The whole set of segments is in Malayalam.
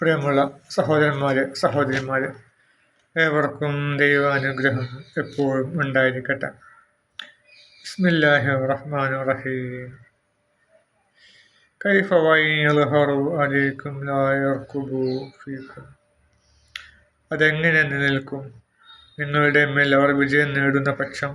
പ്രിയമുള്ള സഹോദരന്മാരെ സഹോദരിമാരെ ഏവർക്കും ദൈവാനുഗ്രഹം എപ്പോഴും ഉണ്ടായിരിക്കട്ടെ. ബിസ്മില്ലാഹി റഹ്മാൻ റഹീം കൈഫ ഫീക്കും. അതെങ്ങനെ നിലനിൽക്കും? നിങ്ങളുടെ മേൽ അവർ വിജയം നേടുന്ന പക്ഷം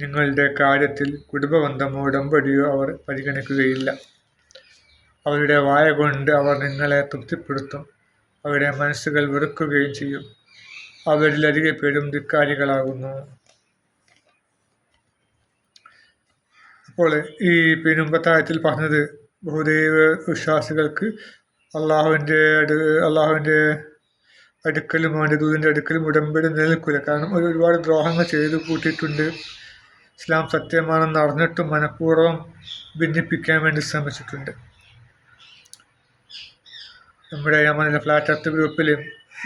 നിങ്ങളുടെ കാര്യത്തിൽ കുടുംബബന്ധമോ ഉടമ്പടിയോ അവർ പരിഗണിക്കുകയില്ല. അവരുടെ വായ കൊണ്ട് അവർ നിങ്ങളെ തൃപ്തിപ്പെടുത്തും. അവരുടെ മനസ്സുകൾ വെറുക്കുകയും ചെയ്യും. അവരിലധികം പേരും ധിക്കാരികളാകുന്നു. അപ്പോൾ ഈ പിന്നുമ്പത്തായത്തിൽ പറഞ്ഞത് ബഹുദൈവ വിശ്വാസികൾക്ക് അള്ളാഹുവിന്റെ അടു അള്ളാഹുവിന്റെ അടുക്കലും അവന്റെ ദൂതിന്റെ അടുക്കലും ഉടമ്പടി നിലനിൽക്കില്ല കാരണം ഒരു ഒരുപാട് ദ്രോഹങ്ങൾ ചെയ്തു കൂട്ടിയിട്ടുണ്ട്. ഇസ്ലാം സത്യമാണെന്ന് അറിഞ്ഞിട്ടും മനഃപൂർവം ഭിന്നിപ്പിക്കാൻ വേണ്ടി ശ്രമിച്ചിട്ടുണ്ട്. നമ്മുടെ നമ്മുടെ ഫ്ലാറ്റ് എർത്ത് ഗ്രൂപ്പിൽ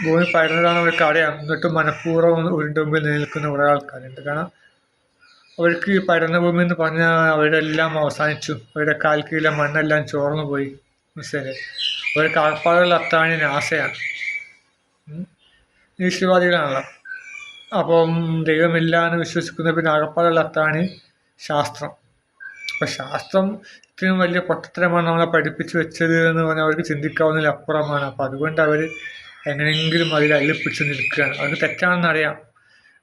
ഭൂമി പരന്നതാണ് അവർക്ക് അറിയാം എന്നിട്ടും മനഃപൂർവം ഉരുണ്ട മുമ്പിൽ നിൽക്കുന്ന കുറേ ആൾക്കാരുണ്ട്. കാരണം അവർക്ക് ഈ പരന്ന ഭൂമി എന്ന് പറഞ്ഞാൽ അവരുടെ എല്ലാം അവസാനിച്ചു. അവരുടെ കാൽക്കീഴിലെ മണ്ണെല്ലാം ചോർന്നു പോയി. മനസ്സിലെ അവർക്ക് ആൾപ്പാടുകൾ അത്താണി നാശയാണ് ഈശ്വരവാദികളാണല്ലോ അപ്പം ദൈവമില്ല എന്ന് വിശ്വസിക്കുന്ന പിന്നെ ആകപ്പാടുള്ള അത്താണ് ശാസ്ത്രം. അപ്പം ശാസ്ത്രം ഇത്രയും വലിയ പൊട്ടത്തരമാണ് നമ്മളെ പഠിപ്പിച്ചു വെച്ചത് എന്ന് പറഞ്ഞാൽ അവർക്ക് ചിന്തിക്കാവുന്നതിൽ അപ്പുറമാണ്. അപ്പോൾ അതുകൊണ്ട് അവർ എങ്ങനെയെങ്കിലും അതിൽ അള്ളിപ്പിടിച്ച് നിൽക്കുകയാണ്. അവർക്ക് തെറ്റാണെന്ന് അറിയാം.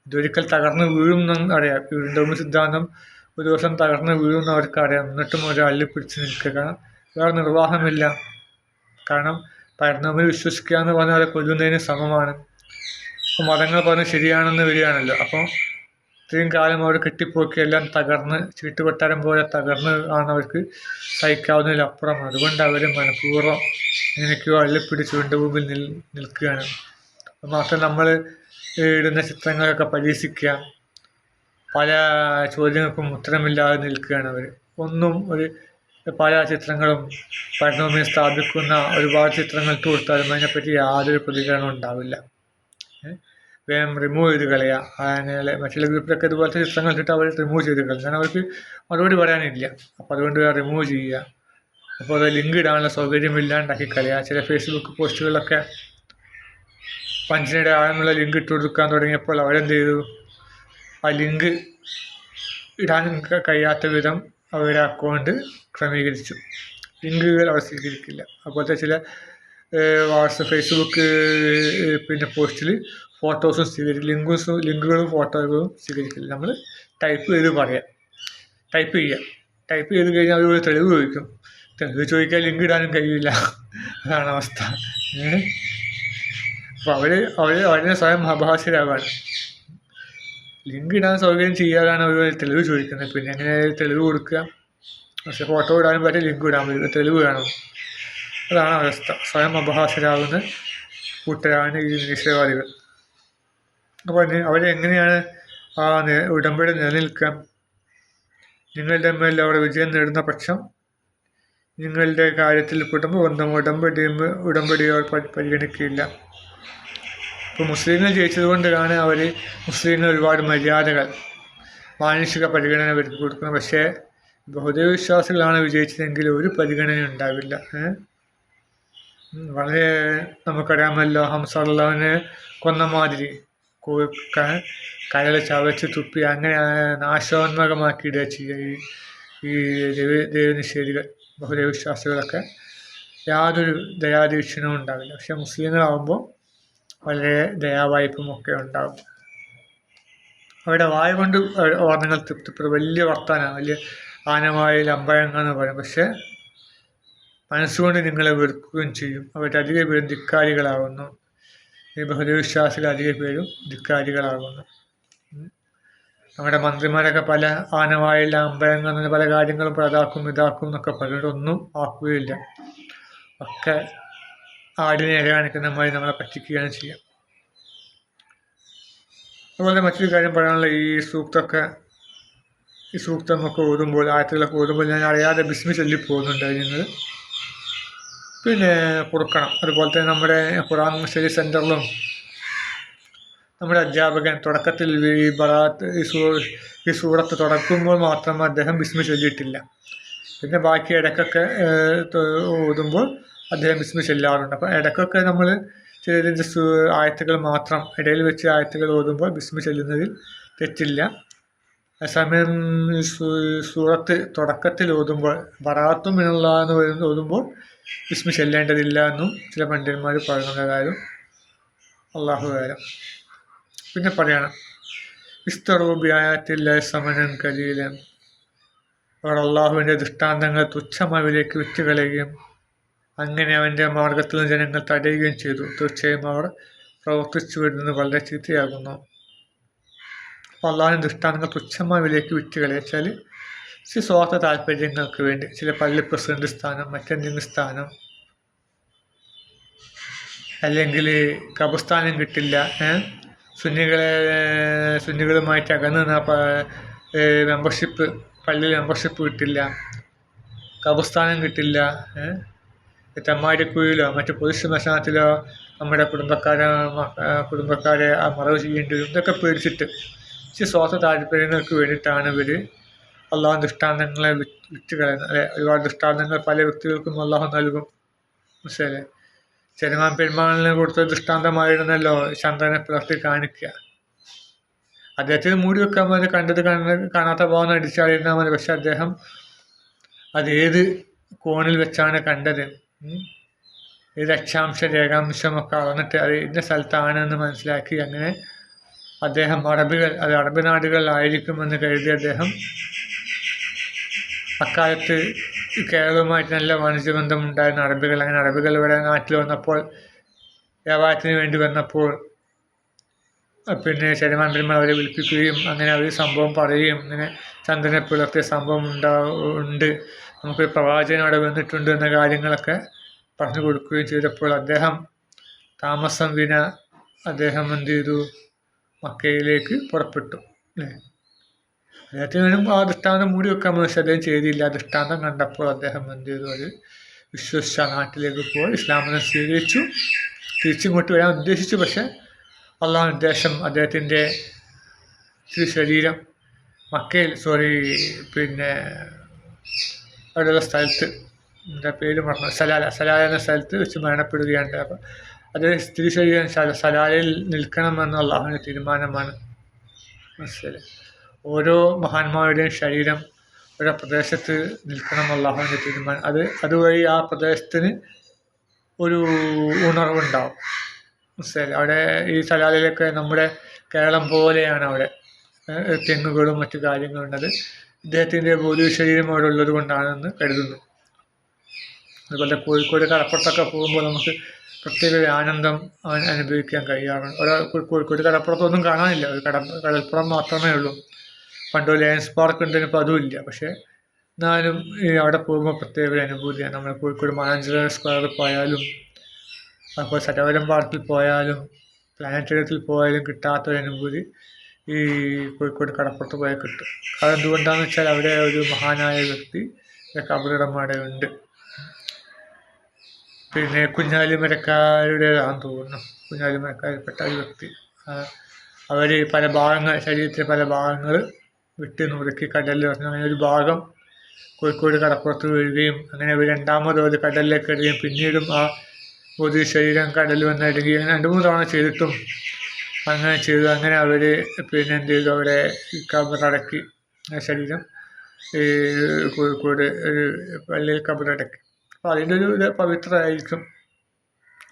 ഇതൊരിക്കൽ തകർന്ന് വീഴും എന്ന് അറിയാം. വീണ്ടും സിദ്ധാന്തം ഒരു ദിവസം തകർന്ന് വീഴും എന്ന് അവർക്ക് അറിയാം. എന്നിട്ടും അവർ അള്ളിപ്പിടിച്ച് നിൽക്കുക. വേറെ നിർവാഹമില്ല. കാരണം പരന്നവർ വിശ്വസിക്കുക എന്ന് പറഞ്ഞാൽ അവരെ കൊല്ലുന്നതിന് സമമാണ്. മതങ്ങൾ പറഞ്ഞ് ശരിയാണെന്ന് വരികയാണല്ലോ. അപ്പോൾ ഇത്രയും കാലം അവർ കെട്ടിപ്പോക്കി എല്ലാം തകർന്ന് ചീട്ടുകൊട്ടാരം പോലെ തകർന്ന് ആണ് അവർക്ക് സഹിക്കാവുന്നതിലപ്പുറം അതുകൊണ്ട് അവർ മനഃപൂർവം ഇങ്ങനെയൊക്കെയോ വീണ്ടും മുമ്പിൽ നിൽ നിൽക്കുകയാണ്. മാത്രം നമ്മൾ ഇടുന്ന ചിത്രങ്ങളൊക്കെ പരീക്ഷിക്കുക. പല ചോദ്യങ്ങൾക്കും ഉത്തരമില്ലാതെ നിൽക്കുകയാണ് അവർ. ഒന്നും ഒരു പല ചിത്രങ്ങളും പഠനവുമായി സ്ഥാപിക്കുന്ന ഒരുപാട് ചിത്രങ്ങൾ തൂർത്താലും അതിനെപ്പറ്റി യാതൊരു പ്രതികരണവും ഉണ്ടാവില്ല. വേഗം റിമൂവ് ചെയ്ത് കളയുക അങ്ങനെ മറ്റുള്ള ഗ്രൂപ്പിലൊക്കെ ഇതുപോലത്തെ ചിത്രങ്ങൾ ഇട്ടിട്ട് അവർ റിമൂവ് ചെയ്ത് കളയും. കാരണം അവർക്ക് മറുപടി പറയാനില്ല. അപ്പോൾ അതുകൊണ്ട് റിമൂവ് ചെയ്യുക. അപ്പോൾ അത് ലിങ്ക് ഇടാനുള്ള സൗകര്യം ഇല്ലാണ്ടാക്കി കളയുക ചില ഫേസ്ബുക്ക് പോസ്റ്റുകളിലൊക്കെ പഞ്ചനയുടെ ആഴമുള്ള ലിങ്ക് ഇട്ട് കൊടുക്കാൻ തുടങ്ങിയപ്പോൾ അവരെന്ത് ചെയ്തു? ആ ലിങ്ക് ഇടാൻ കഴിയാത്ത വിധം അവരുടെ അക്കൗണ്ട് ക്രമീകരിച്ചു. ലിങ്കുകൾ അവർ സ്വീകരിക്കില്ല. അതുപോലത്തെ ചില വാട്സപ്പ് ഫേസ്ബുക്ക് പിന്നെ പോസ്റ്റിൽ ഫോട്ടോസും സ്വീകരിക്കും ലിങ്കും ലിങ്കുകളും ഫോട്ടോകളും സ്വീകരിക്കില്ല നമ്മൾ ടൈപ്പ് ചെയ്ത് പറയാം. ടൈപ്പ് ചെയ്യുക ടൈപ്പ് ചെയ്ത് കഴിഞ്ഞാൽ അവർ തെളിവ് ചോദിക്കും. തെളിവ് ചോദിക്കാൻ ലിങ്ക് ഇടാനും കഴിയില്ല. അതാണ് അവസ്ഥ. അപ്പോൾ അവർ അവർ അവരുടെ സ്വയം അഭാഷരാകാണ് ലിങ്ക് ഇടാൻ സൗകര്യം ചെയ്യാതാണ് അവർ തെളിവ് ചോദിക്കുന്നത്. പിന്നെ എങ്ങനെ തെളിവ് കൊടുക്കുക? പക്ഷെ ഫോട്ടോ ഇടാനും പറ്റും ലിങ്ക് ഇടാൻ പറ്റും തെളിവ് വേണം. അതാണ് അവസ്ഥ. സ്വയം അപഹാസരാകുന്ന കൂട്ടരാണ് ഈ നിരീശ്വരവാദികൾ. അപ്പോൾ അവരെങ്ങനെയാണ് ആ ഉടമ്പടി നിലനിൽക്കാൻ? നിങ്ങളുടെ മേൽ അവിടെ വിജയം നേടുന്ന പക്ഷം നിങ്ങളുടെ കാര്യത്തിൽ കുടുംബ ബന്ധം ഉടമ്പടി ഉടമ്പടിയോ പരിഗണിക്കുകയില്ല ഇപ്പോൾ മുസ്ലിങ്ങൾ ജയിച്ചതുകൊണ്ടാണ് അവർ മുസ്ലിങ്ങൾ ഒരുപാട് മര്യാദകൾ മാനുഷിക പരിഗണന വരുത്തി കൊടുക്കുന്നത്. പക്ഷേ ബഹുദൈവ വിശ്വാസികളാണ് വിജയിച്ചതെങ്കിൽ ഒരു പരിഗണന ഉണ്ടാവില്ല. വളരെ നമുക്കറിയാമല്ലോ ഹംസള്ളവനെ കൊന്ന മാതിരി. കരൾ ചവച്ച് തുപ്പി അങ്ങനെ നാശോന്മുഖമാക്കിയിടുക ചെയ്യുക. ഈ ഈ ദൈവ ദൈവനിഷേധികൾ ബഹുദൈവവിശ്വാസികളൊക്കെ യാതൊരു ദയാദീക്ഷണവും ഉണ്ടാവില്ല. പക്ഷെ മുസ്ലിങ്ങളാവുമ്പോൾ വളരെ ദയാവായ്പും ഒക്കെ ഉണ്ടാവും. അവരുടെ വായ കൊണ്ട് വർണങ്ങൾ തൃപ്തിപ്പെടും. വലിയ വർത്താനാണ് വലിയ ആനവായിൽ അമ്പഴങ്ങൾ എന്ന് പറയും. പക്ഷെ മനസ്സുകൊണ്ട് നിങ്ങളെ വെറുക്കുകയും ചെയ്യും. അവരുടെ അധിക ഈ ബഹുദവിശ്വാസികൾ അധിക പേരും ധിക്കാരികളാകുന്നു. നമ്മുടെ മന്ത്രിമാരൊക്കെ പല ആനവായില്ല അമ്പലങ്ങൾ പല കാര്യങ്ങളും പലതാക്കും ഇതാക്കും എന്നൊക്കെ പലരൊന്നും ആക്കുകയില്ല. ഒക്കെ ആടിനെ ഇര കാണിക്കുന്ന മാതിരി നമ്മളെ പറ്റിക്കുകയാണ് ചെയ്യാം. അതുപോലെ മറ്റൊരു കാര്യം പറയാനുള്ള ഈ സൂക്തൊക്കെ ഈ സൂക്തമൊക്കെ ഓതുമ്പോൾ ആയത്തുകളൊക്കെ ഓതുമ്പോൾ ഞാൻ അറിയാതെ ബിസ്മി ചൊല്ലി പോകുന്നുണ്ടായിരുന്നത് പിന്നെ കൊടുക്കണം. അതുപോലെ തന്നെ നമ്മുടെ ഖുറാൻ സ്റ്റഡി സെന്ററിലും നമ്മുടെ അധ്യാപകൻ തുടക്കത്തിൽ ഈ ബറാത്ത് ഈ സൂ ഈ സൂറത്ത് തുടക്കുമ്പോൾ മാത്രം അദ്ദേഹം ബിസ്മി ചൊല്ലിയിട്ടില്ല. പിന്നെ ബാക്കി ഇടയ്ക്കൊക്കെ ഓതുമ്പോൾ അദ്ദേഹം ബിസ്മി ചൊല്ലാറുണ്ട്. അപ്പോൾ ഇടയ്ക്കൊക്കെ നമ്മൾ ചിലതിന്റെ ആയത്തുകൾ മാത്രം ഇടയിൽ വെച്ച് ആയത്തുകൾ ഓതുമ്പോൾ ബിസ്മി ചൊല്ലുന്നതിൽ തെറ്റില്ല. അതേസമയം സൂറത്ത് തുടക്കത്തിൽ ഓതുമ്പോൾ ബറാത്തും എന്നുള്ള എന്ന് ഓതുമ്പോൾ ബിസ്മി ചെല്ലേണ്ടതില്ല എന്നും ചില പണ്ഡിതന്മാർ പറയുന്ന കാര്യം അള്ളാഹു കാര്യം പിന്നെ പറയണം ഇസ്തറൂബിയായത്തില്ല സമനം കലീലൻ. അവർ അള്ളാഹുവിന്റെ ദൃഷ്ടാന്തങ്ങൾ തുച്ഛമാവിലേക്ക് വിറ്റുകളയുകയും അങ്ങനെ അവന്റെ മാർഗത്തിൽ നിന്ന് ജനങ്ങൾ തടയുകയും ചെയ്തു. തീർച്ചയായും അവർ പ്രവർത്തിച്ചു വിടുന്നത് വളരെ ചീത്തയാകുന്നു. അപ്പോൾ അള്ളാഹുവിന്റെ ദൃഷ്ടാന്തങ്ങൾ തുച്ഛമാവിലേക്ക് വിറ്റുകളയച്ചാൽ ചില സ്വാർത്ഥ താല്പര്യങ്ങൾക്ക് വേണ്ടി ചില പള്ളി പ്രസിഡന്റ് സ്ഥാനം മറ്റെന്തെങ്കിലും സ്ഥാനം അല്ലെങ്കിൽ കബസ്ഥാനം കിട്ടില്ല സുന്നികളെ സുന്നികളുമായിട്ട് അകന്ന് മെമ്പർഷിപ്പ് പള്ളിയിൽ മെമ്പർഷിപ്പ് കിട്ടില്ല കബസ്ഥാനം കിട്ടില്ല തെമ്മാടിക്കുഴിയിലോ മറ്റു പൊതു ശ്മശാനത്തിലോ നമ്മുടെ കുടുംബക്കാരെ കുടുംബക്കാരെ മറവ് ചെയ്യേണ്ടി വരും. ഇതൊക്കെ പേടിച്ചിട്ട് ഈ സ്വാർത്ഥ താല്പര്യങ്ങൾക്ക് വേണ്ടിയിട്ടാണ് ഇവർ അള്ളാഹു ദൃഷ്ടാന്തങ്ങളെ വിറ്റ് കളയുന്നു. അല്ലെ? ഒരുപാട് ദൃഷ്ടാന്തങ്ങൾ പല വ്യക്തികൾക്കും അള്ളാഹു നൽകും. മനസ്സിലെ ചെറുമാൻ പെരുമാളിനെ കൊടുത്ത ദൃഷ്ടാന്തമായിരുന്നല്ലോ ചന്ദ്രനെ പുലർത്തി കാണിക്കുക അദ്ദേഹത്തിന് മൂടി വെക്കാൻ മതി കണ്ടത് കാണാത്ത ഭാവം അടിച്ചാളിരുന്നാൽ മതി. പക്ഷെ അദ്ദേഹം അത് ഏത് കോണിൽ വെച്ചാണ് കണ്ടത്? ഏത് അക്ഷാംശ രേഖാംശമൊക്കെ അളന്നിട്ട് അത് ഇന്ന സ്ഥലത്താണെന്ന് മനസ്സിലാക്കി അങ്ങനെ അദ്ദേഹം അറബികൾ അത് അറബി നാടുകളിലായിരിക്കുമെന്ന് കരുതി അദ്ദേഹം അക്കാലത്ത് കേരളവുമായിട്ട് നല്ല വാണിജ്യ ഉണ്ടായിരുന്ന അറബികൾ അങ്ങനെ അറബികൾ ഇവിടെ നാട്ടിൽ വന്നപ്പോൾ വ്യാപാരത്തിന് വേണ്ടി വന്നപ്പോൾ പിന്നെ ശരിമന്ത്രിമാർ അവരെ വിളിപ്പിക്കുകയും അങ്ങനെ അവർ സംഭവം പറയുകയും അങ്ങനെ ചന്ദ്രനെ പുലർത്തിയ സംഭവം ഉണ്ടാ ഉണ്ട്. നമുക്ക് പ്രവാചകൻ അവിടെ വന്നിട്ടുണ്ട് എന്ന കാര്യങ്ങളൊക്കെ പറഞ്ഞു കൊടുക്കുകയും ചെയ്തപ്പോൾ അദ്ദേഹം താമസം വിന അദ്ദേഹം എന്ത് ചെയ്തു? മക്കയിലേക്ക് പുറപ്പെട്ടു. അല്ലേ? അദ്ദേഹത്തിന് ആ ദൃഷ്ടാന്തം മൂടി വെക്കാൻ അദ്ദേഹം ചെയ്തില്ല. ദൃഷ്ടാന്തം കണ്ടപ്പോൾ അദ്ദേഹം എന്ത് ചെയ്തു? അത് വിശ്വസിച്ച നാട്ടിലേക്ക് പോയി ഇസ്ലാമിനെ സ്വീകരിച്ചു. തിരിച്ചിങ്ങോട്ട് വരാൻ ഉദ്ദേശിച്ചു പക്ഷേ അള്ളാഹ് ഉദ്ദേശം അദ്ദേഹത്തിന്റെ ശരീരം മക്കയിൽ സോറി പിന്നെ അവിടെയുള്ള സ്ഥലത്ത് എന്താ പേര് പറഞ്ഞു സലാല സലാല എന്ന സ്ഥലത്ത് വെച്ച് മരണപ്പെടുകയാണ്. അപ്പം അത് തിരിച്ചറിയാൻ സലാലയിൽ നിൽക്കണമെന്ന അള്ളാഹുവിന്റെ തീരുമാനമാണ്. മനസ്സിലായി ഓരോ മഹാന്മാരുടെയും ശരീരം ഒരു പ്രദേശത്ത് നിൽക്കണം അള്ളാഹുവിന്റെ തീരുമാനം. അത് അതുവഴി ആ പ്രദേശത്തിന് ഒരു ഉണർവുണ്ടാവും. മനസ്സിലായി അവിടെ ഈ സലാലയിലൊക്കെ നമ്മുടെ കേരളം പോലെയാണ് അവിടെ. തെങ്ങുകളും മറ്റു കാര്യങ്ങളും ഉണ്ടത് ഇദ്ദേഹത്തിന്റെ ഭൗതിക ശരീരം അവിടെ ഉള്ളത് കൊണ്ടാണെന്ന് കരുതുന്നു. അതുപോലെ കോഴിക്കോട് കടപ്പുറത്തൊക്കെ പോകുമ്പോൾ നമുക്ക് പ്രത്യേക ഒരു ആനന്ദം അനുഭവിക്കാൻ കഴിയാറുണ്ട് ഒരാൾ കോഴിക്കോട് കടപ്പുറത്തൊന്നും കാണാനില്ല. ഒരു കട കടൽപ്പുറം മാത്രമേ ഉള്ളൂ. പണ്ട് ലയൻസ് പാർക്ക് ഉണ്ട് ഇപ്പോൾ അതും ഇല്ല. പക്ഷേ എന്നാലും അവിടെ പോകുമ്പോൾ പ്രത്യേക ഒരു അനുഭൂതിയാണ് നമ്മൾ കോഴിക്കോട് മാനാഞ്ചിറ സ്ക്വയറിൽ പോയാലും അതുപോലെ സറ്റവരം പാർക്കിൽ പോയാലും പ്ലാനറ്റേറിയത്തിൽ പോയാലും കിട്ടാത്തൊരു അനുഭൂതി ഈ കോഴിക്കോട് കടപ്പുറത്ത് പോയാൽ കിട്ടും. കാരണം എന്തുകൊണ്ടാണെന്ന് വെച്ചാൽ അവിടെ ഒരു മഹാനായ വ്യക്തി കബറിടമാടെ ഉണ്ട്. പിന്നെ കുഞ്ഞാലി കുഞ്ഞാലിമരക്കാരുടേതാണെന്ന് തോന്നുന്നു. കുഞ്ഞാലിമരക്കാരിൽപ്പെട്ട ഒരു വ്യക്തി. അവർ പല ഭാഗങ്ങൾ ശരീരത്തിലെ പല ഭാഗങ്ങൾ വിട്ട് നുറുക്കി അങ്ങനെ ഒരു ഭാഗം കോഴിക്കോട് കടപ്പുറത്ത് വീഴുകയും അങ്ങനെ രണ്ടാമത് ഒരു കടലിലേക്ക് ഇടുകയും പിന്നീടും ആ ഒരു ശരീരം കടലിൽ വന്ന് ഇടുകയും രണ്ട് മൂന്ന് തവണ ചെയ്തിട്ടും അങ്ങനെ ചെയ്തു. അങ്ങനെ അവർ പിന്നെ എന്ത് ചെയ്തു? അവിടെ കബറടക്കി ആ ശരീരം ഈ കോഴിക്കോട് ഒരു പള്ളിയിൽ കബറടക്കി അപ്പോൾ അതിന്റെ ഒരു ഇത് പവിത്രമായിരിക്കും.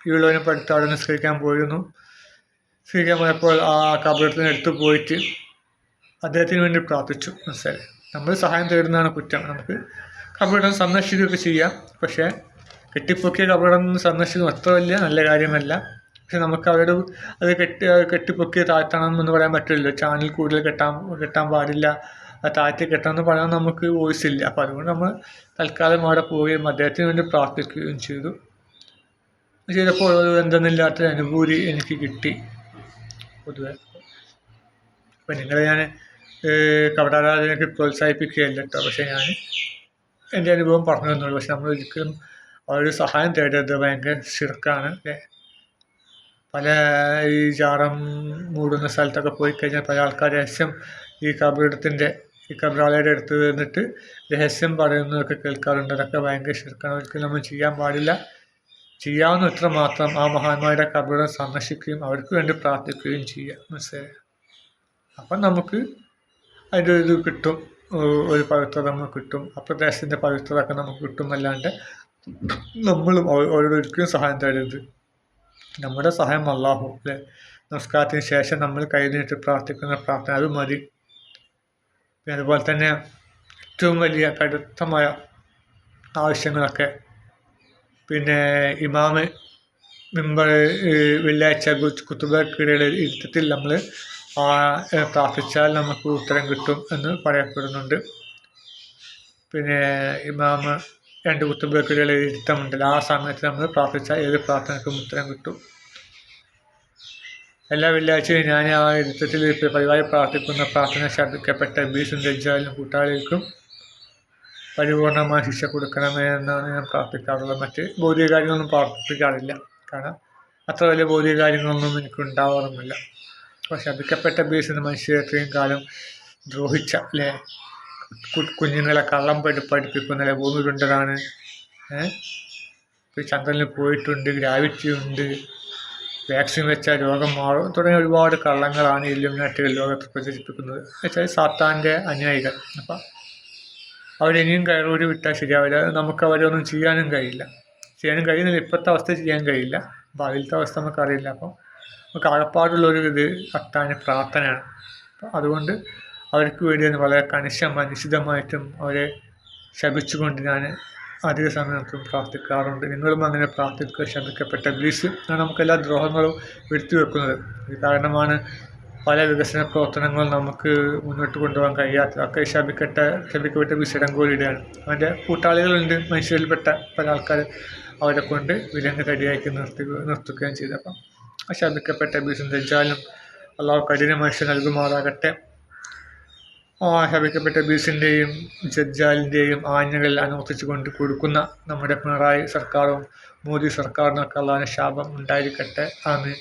ഈളവനെ പഠിത്തം അവിടെ നിസ്കരിക്കാൻ പോയിരുന്നു. സ്വീകരിക്കാൻ പോയപ്പോൾ ആ കബറത്തിന് എടുത്തു പോയിട്ട് അദ്ദേഹത്തിന് വേണ്ടി പ്രാർത്ഥിച്ചു. മനസ്സിലായി? നമ്മൾ സഹായം തേടുന്നതാണ് കുറ്റം. നമുക്ക് കബറിടം സന്ദർശിക്കുകയൊക്കെ ചെയ്യാം. പക്ഷേ കെട്ടിപ്പൊക്കിയ കബറിടം സന്ദർശിക്കുന്നത് അത്ര വലിയ നല്ല കാര്യമല്ല. പക്ഷെ നമുക്ക് അവരുടെ അത് കെട്ടി കെട്ടിപ്പൊക്കിയ താഴ്ത്തണം എന്ന് പറയാൻ പറ്റില്ല ചാനൽ കൂടുതൽ കെട്ടാൻ കെട്ടാൻ പാടില്ല. താഴ്ത്തി കെട്ടണം എന്ന് പറയാൻ നമുക്ക് വോയിസ് ഇല്ല. അപ്പോൾ അതുകൊണ്ട് നമ്മൾ തൽക്കാലം അവിടെ പോവുകയും അദ്ദേഹത്തിന് വേണ്ടി പ്രാർത്ഥിക്കുകയും ചെയ്തു. ചെയ്തപ്പോൾ ഒരു എന്തെന്നില്ലാത്തൊരു അനുഭൂതി എനിക്ക് കിട്ടി. പൊതുവെ. അപ്പം നിങ്ങളെ ഞാൻ കപടാരാധനയ്ക്ക് പ്രോത്സാഹിപ്പിക്കുകയല്ല പക്ഷേ ഞാൻ എന്റെ അനുഭവം പറഞ്ഞു തന്നുള്ളൂ. പക്ഷെ നമ്മൾ ഒരിക്കലും അവരുടെ സഹായം തേടരുത്. ഭയങ്കര ശിർക്കാണ്. പല ഈ ജാറം മൂടുന്ന സ്ഥലത്തൊക്കെ പോയി കഴിഞ്ഞാൽ പല ആൾക്കാർ രഹസ്യം ഈ കബറിടത്തിന്റെ ഈ കബറാളയുടെ അടുത്ത് നിന്നിട്ട് രഹസ്യം പറയുന്നതൊക്കെ കേൾക്കാറുണ്ട്. അതൊക്കെ ഭയങ്കര ശിർക്കാണ്. ഒരിക്കലും നമ്മൾ ചെയ്യാൻ പാടില്ല. ചെയ്യാവുന്ന ഇത്ര മാത്രം ആ മഹാന്മാരുടെ കബറിടം സന്ദർശിക്കുകയും അവർക്ക് വേണ്ടി പ്രാർത്ഥിക്കുകയും ചെയ്യാം. മനസ്സിലായി? അപ്പം നമുക്ക് അതിന്റെ ഇത് കിട്ടും ഒരു പവിത്രത നമുക്ക് കിട്ടും ആ പ്രദേശത്തിന്റെ പവിത്രത ഒക്കെ നമുക്ക് കിട്ടും അല്ലാണ്ട് നമ്മളും ഓരോരുത്തർക്കും സഹായം തരരുത്. നമ്മുടെ സഹായം അള്ളാഹു അല്ലേ? നമസ്കാരത്തിന് ശേഷം നമ്മൾ കൈനീട്ട് പ്രാർത്ഥിക്കുന്ന പ്രാർത്ഥന അത് മതി. പിന്നെ അതുപോലെ തന്നെ ഏറ്റവും വലിയ കടുത്തമായ ആവശ്യങ്ങളൊക്കെ. പിന്നെ ഇമാമ് മെമ്പർ വെള്ളിയാഴ്ച കുത്തുബക്കിടയിൽ ഇരുത്തത്തിൽ നമ്മൾ പ്രാർത്ഥിച്ചാൽ നമുക്ക് ഉത്തരം കിട്ടും എന്ന് പറയപ്പെടുന്നുണ്ട്. പിന്നെ ഇമാമ് രണ്ട് കുത്തുബേക്കുകൾ ഇരുത്തമുണ്ടല്ലോ ആ സമയത്ത് നമ്മൾ പ്രാർത്ഥിച്ചാൽ ഏത് പ്രാർത്ഥനയ്ക്കും ഉത്തരം കിട്ടും. എല്ലാ വെള്ളിയാഴ്ചയും ഞാൻ ആ ഇരുത്തത്തിൽ പതിവായി പ്രാർത്ഥിക്കുന്ന പ്രാർത്ഥന ശബ്ദിക്കപ്പെട്ട ബീസും ദജാലും കൂട്ടാളികൾക്കും പരിപൂർണമായ ശിക്ഷ കൊടുക്കണമേ എന്നാണ് ഞാൻ പ്രാർത്ഥിക്കാറുള്ളത്. മറ്റ് ഭൗതിക കാര്യങ്ങളൊന്നും പ്രാർത്ഥിക്കാറില്ല. കാരണം അത്ര വലിയ ഭൗതിക കാര്യങ്ങളൊന്നും എനിക്ക് ഉണ്ടാവാറുമില്ല അപ്പോൾ ബീസ് ബീസിന് മനുഷ്യരെ ഇത്രയും കാലം ദ്രോഹിച്ച അല്ലേ? കുഞ്ഞുങ്ങളെ കള്ളം പഠി പഠിപ്പിക്കുന്ന അല്ലെ ഭൂമി ഉണ്ടതാണ് ഏഹ് ചന്ദ്രനിൽ പോയിട്ടുണ്ട് ഗ്രാവിറ്റി ഉണ്ട് വാക്സിൻ വെച്ചാൽ രോഗം മാറും. തുടങ്ങിയ ഒരുപാട് കള്ളങ്ങളാണ് ഇല്ലുമിനാറ്റുകൾ ലോകത്ത് പ്രചരിപ്പിക്കുന്നത്. വെച്ചാൽ സാത്താന്റെ അനുയായികൾ. അപ്പം അവരിനിയും കയറൂരി വിട്ടാൽ ശരിയാവില്ല. നമുക്ക് അവരൊന്നും ചെയ്യാനും കഴിയില്ല. ചെയ്യാനും കഴിയുന്നില്ല. ഇപ്പോഴത്തെ അവസ്ഥ ചെയ്യാൻ കഴിയില്ല. ഭാവിയിലത്തെ അവസ്ഥ നമുക്കറിയില്ല. അപ്പം നമുക്ക് ആകപ്പാടുള്ളൊരു ഇത് കത്താൻ പ്രാർത്ഥനയാണ്. അതുകൊണ്ട് അവർക്ക് വേണ്ടി വളരെ കണിശമായി നിശിതമായിട്ടും അവരെ ശപിച്ചുകൊണ്ട് ഞാൻ അധിക സമയത്തും പ്രാർത്ഥിക്കാറുണ്ട്. നിങ്ങളും അങ്ങനെ പ്രാർത്ഥിക്കുക ശമിക്കപ്പെട്ട ഗ്രീസ് നമുക്ക് എല്ലാ ദ്രോഹങ്ങളും വരുത്തി വെക്കുന്നത്. ഇത് കാരണമാണ് പല വികസന പ്രവർത്തനങ്ങളും നമുക്ക് മുന്നോട്ട് കൊണ്ടുപോകാൻ കഴിയാത്തത്. ഒക്കെ ശമിക്കട്ട ശമിക്കപ്പെട്ട ഗ്രീസ് ഇടങ്കോലിടുകയാണ് അവന്റെ കൂട്ടാളികളുണ്ട് മനുഷ്യരിൽപ്പെട്ട പല ആൾക്കാർ അവരെ കൊണ്ട് വിലങ്ങ് തടിയാക്കി നിർത്തി നിർത്തുകയും ചെയ്തപ്പം ശമിക്കപ്പെട്ട ബീസും ദജ്ജാലും അള്ളാഹു കഠിന മനുഷ്യൻ നൽകുമാറാകട്ടെ. ശപിക്കപ്പെട്ട ബീസിന്റെയും ജഡ്ജാലിന്റെയും അനുവർത്തിച്ചു കൊണ്ട് കൊടുക്കുന്ന നമ്മുടെ പിണറായി സർക്കാരും മോദി സർക്കാരിനൊക്കെ ഉള്ള ശാപം ഉണ്ടായിരിക്കട്ടെ. ആമീൻ.